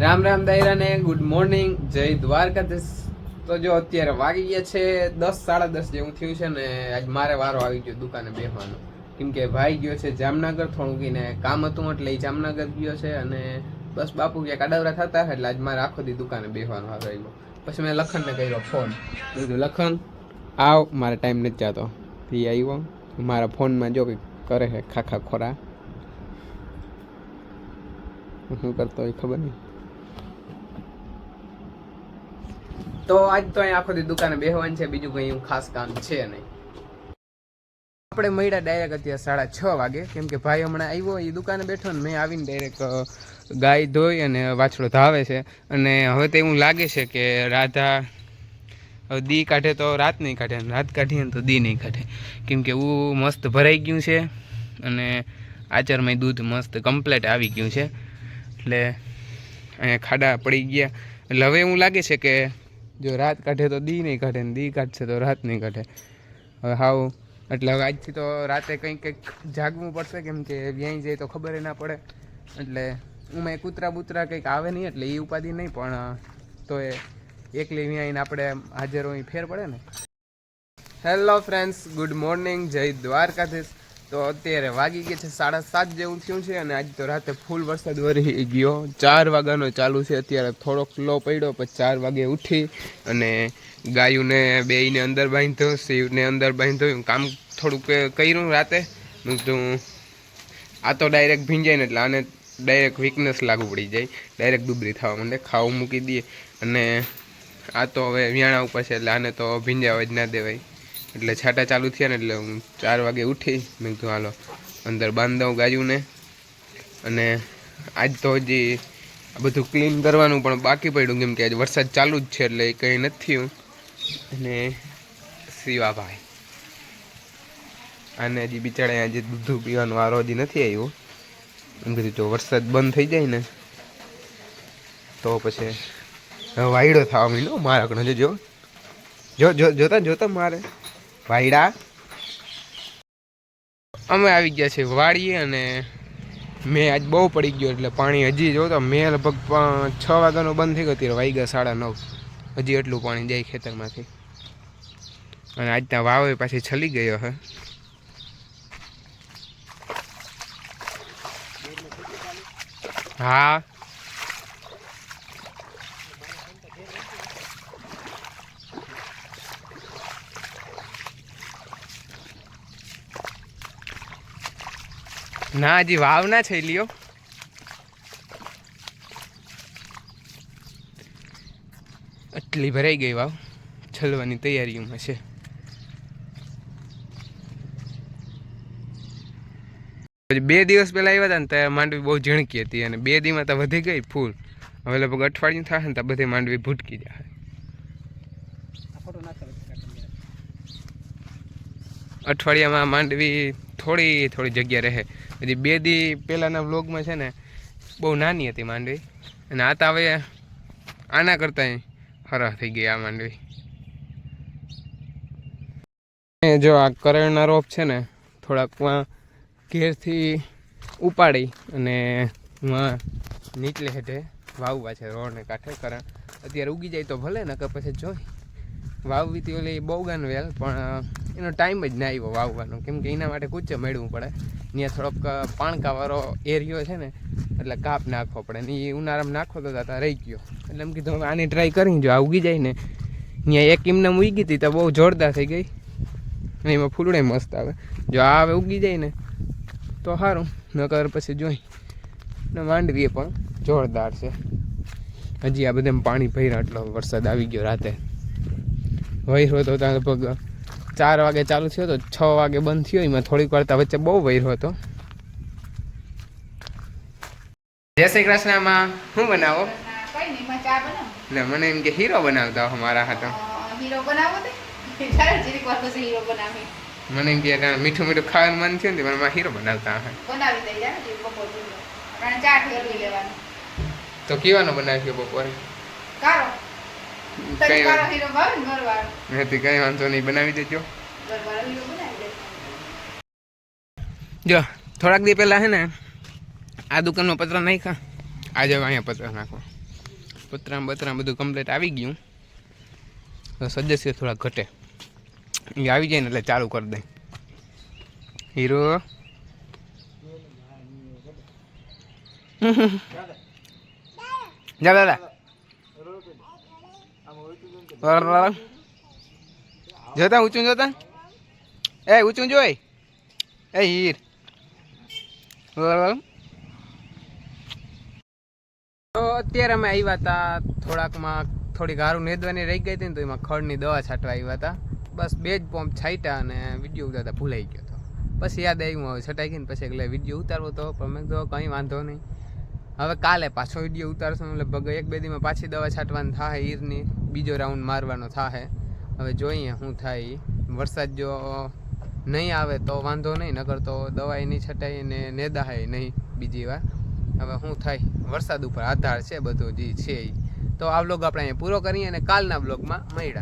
રામ રામ દાયરાને good morning જય દ્વારકાધીશ. તો જો અત્યારે વાગી ગયા છે દસ, સાડા દસ જેવું થયું છે ને આજ મારે વારો આવી ગયો દુકાને બેસવાનો કેમ કે ભાઈ ગયો છે જામનગર, થોડું કીને કામ હતું એટલે એ જામનગર ગયો છે અને બસ બાપુ ક્યાંક આડાવરા થતા એટલે આજ મારે આખો દી દુકાને બેસવાનો આવ્યો. પછી મેં લખનને કર્યો ફોન કીધું, લખન, આવ, મારે ટાઈમ નથી જતો. એ આવ્યો. મારા ફોનમાં જો કંઈક કરે છે ખાખા ખોરા. શું કરતો હોય ખબર નહીં. તો આજ તો અહીં આખો દુકાને બેહવાનું છે, બીજું કંઈ ખાસ કામ છે નહીં. આપણે મળ્યા ડાયરેક્ટ અત્યારે સાડા છ વાગે, કેમ કે ભાઈ હમણાં આવ્યો, એ દુકાને બેઠો ને મેં આવીને ડાયરેક્ટ ગાય ધોઈ અને વાછડો ધાવે છે. અને હવે તો એવું લાગે છે કે રાધા દી કાઢે તો રાત નહીં કાઢે રાત કાઢીએ તો દી નહીં કાઢે. કેમ કે એવું મસ્ત ભરાઈ ગયું છે, અને આચરમાં દૂધ મસ્ત કમ્પ્લેટ આવી ગયું છે. એટલે અહીંયા ખાડા પડી ગયા. એટલે હવે એવું લાગે છે કે જો રાત કાઢે તો દી નહીં કાઢે ને દી કાઢશે તો રાત નહીં કાઢે. હવે હાવ, એટલે હવે આજથી તો રાતે કંઈક કંઈક જાગવું પડશે, કેમ કે વ્યાઈ જાય તો ખબર ના પડે. એટલે ઉમે કૂતરા બૂતરા કંઈક આવે નહીં, એટલે એ ઉપાધિ નહીં, પણ તો એ એકલી વ્યાઈને આપણે હાજર હોય ફેર પડે ને. હેલો ફ્રેન્ડ્સ ગુડ મોર્નિંગ જય દ્વારકાધીશ. તો અત્યારે વાગી ગયા છે સાડા સાત જેવું થયું છે અને આજે તો રાતે ફૂલ વરસાદ વરી ગયો. ચાર વાગ્યાનો ચાલુ છે. અત્યારે થોડોક સ્લો પડ્યો પછી ચાર વાગે ઉઠી અને ગાયુંને, બેયને અંદર બાંધ્યો, શિવને અંદર બાંધ્યો. કામ થોડુંક કર્યું રાતે. હું કીધું આ તો ડાયરેક્ટ ભીંજાય ને એટલે આને ડાયરેક્ટ વીકનેસ લાગુ પડી જાય. ડાયરેક્ટ દુબળી થવા માંડે. ખાવું મૂકી દઈએ. અને આ તો હવે વ્યાણા ઉપર છે એટલે આને તો ભીંજાવા જ ના દેવાય. એટલે છાટા ચાલુ થયા ને એટલે હું ચાર વાગે ઉઠી. મેં કીધું, હાલો, અંદર બાંધ દઉં ગાયુંને. અને આજ તો હજી આ બધું ક્લીન કરવાનું પણ બાકી પડ્યું, કેમ કે આજે વરસાદ ચાલુ જ છે એટલે કંઈ નથી હું અને શિવાભાઈ. આને હજી બિચારા આજે દૂધ પીવાનો વારો હજી નથી આવ્યો. એમ કીધું, જો વરસાદ બંધ થઈ જાય ને, તો પછી વાયડો થવા માંડ્યો મારા જો જો જોતા જોતા મારે. વાયડા. અમે આવી ગયા છે વાડીએ અને મેં આજ બહુ પડી ગયો એટલે પાણી હજી જો તો મેં લગભગ છ વાગ્યાનો બંધ થઈ ગયો ત્યારે ગયા સાડા નવ. હજી એટલું પાણી જાય ખેતરમાંથી. અને આજ ત્યાં વાવે પાછી છલી ગયો હે. હા. ના, હજી વાવ ના છે, લ્યો. આટલી ભરાઈ ગઈ વાવ. છલવાની તૈયારીઓમાં છે. પછી બે દિવસ પહેલાં આવ્યા હતા ને ત્યારે માંડવી બહુ ઝીણકી હતી અને બે દીમાં તો વધી ગઈ ફૂલ. હવે લગભગ અઠવાડિયું થશે ને તો બધી માંડવી ભૂટકી જાય અઠવાડિયામાં માંડવી થોડી થોડી જગ્યા રહે. હજી બે દી પહેલાંના વ્લોગમાં છે ને, બહુ નાની હતી માંડવી. અને આ તો હવે આના કરતાં હરા થઈ ગઈ આ માંડવી. જો આ કરણના રોપ છે ને, થોડાક વાં ઘેરથી ઉપાડી અને નીચલે હેઠે વાવવા છે રોડને કાંઠે. કરણ, અત્યારે ઉગી જાય તો ભલે ને કે પછી જોઈ. વાવવી હતી ઓલી બોગન વેલ, પણ એનો ટાઈમ જ ના આવ્યો વાવવાનો. કેમ કે એના માટે કૂચે મેળવું પડે. ત્યાં થોડોક પાણકાવાળો એરિયો છે ને, એટલે કાપ નાખવો પડે ને એ ઉનાળામાં નાખો તો ત્યાં રહી ગયો. એટલે એમ કીધું આની ટ્રાય કરી જો આ ઉગી જાય ને. ત્યાં એક એમને ઉગી હતી તો બહુ જોરદાર થઈ ગઈ. અને એમાં ફૂલડે મસ્ત આવે. જો આ હવે ઉગી જાય ને, તો સારું નકર પછી જોઈ. ને માંડવીએ પણ જોરદાર છે. હજી આ બધે પાણી ભર્યા, એટલો વરસાદ આવી ગયો રાતે. વહીરો હતો ત્યાં લગભગ ચાર વાગે ચાલુ થયો તો છ વાગે બંધ થયો. એમાં થોડીક વાર વચ્ચે બહુ વહીરો હતો. જય શ્રી કૃષ્ણમાં શું બનાવો? ને મને એમ કે હીરો બનાવતા હો મારા હાથો. વાર મને એમ કે મીઠું મીઠું ખાવાનું મન થયું ને મને હીરો બનાવતા હે તો કીવાનો બનાવ્યો બપોરે? કઈ વાંધો નહીં બનાવી દેજો. જો થોડાક દી પહેલા હે ને આ દુકાનનો પત્ર નાખ્યા. આજે અહીંયા પત્ર નાખો. પતરા બતરા બધું કમ્પ્લીટ આવી ગયું. તો સદસ્ય થોડા ઘટે. એ આવી જાય ને એટલે ચાલુ કરી દે. હીરો. જા દાદા જોતા ઊંચું જોતા એ ઊંચું જોઈ એ હીર તો અત્યારે અમે આવ્યા હતા થોડાકમાં થોડી ગારું નેદવાની રહી ગઈ હતી ને તો એમાં ખડની દવા છાંટવા આવ્યા હતા બસ બે જ પંપ છાંટ્યા અને વીડિયો ઉતારતા ભૂલાઈ ગયો હતો પછી યાદ આવ્યું હવે છટાઈ ગઈ ને પછી એટલે વીડિયો ઉતારવો તો, પણ મેં તો કંઈ વાંધો નહીં. હવે કાલે પાછો વીડિયો ઉતારશું લગભગ એક બે દીમાં પાછી દવા છાંટવાની થાય, ઈરની બીજો રાઉન્ડ મારવાનો થાય હવે જોઈએ શું થાય વરસાદ જો નહીં આવે તો વાંધો નહીં, નકર તો દવાઈ નહીં છટાઈ ને નેદાય નહીં બીજી વાર. હવે શું થાય? વરસાદ ઉપર આધાર છે બધું જે છે. તો આ બ્લોગ આપણે અહીંયા પૂરો કરીએ અને કાલના બ્લોગમાં મળ્યા.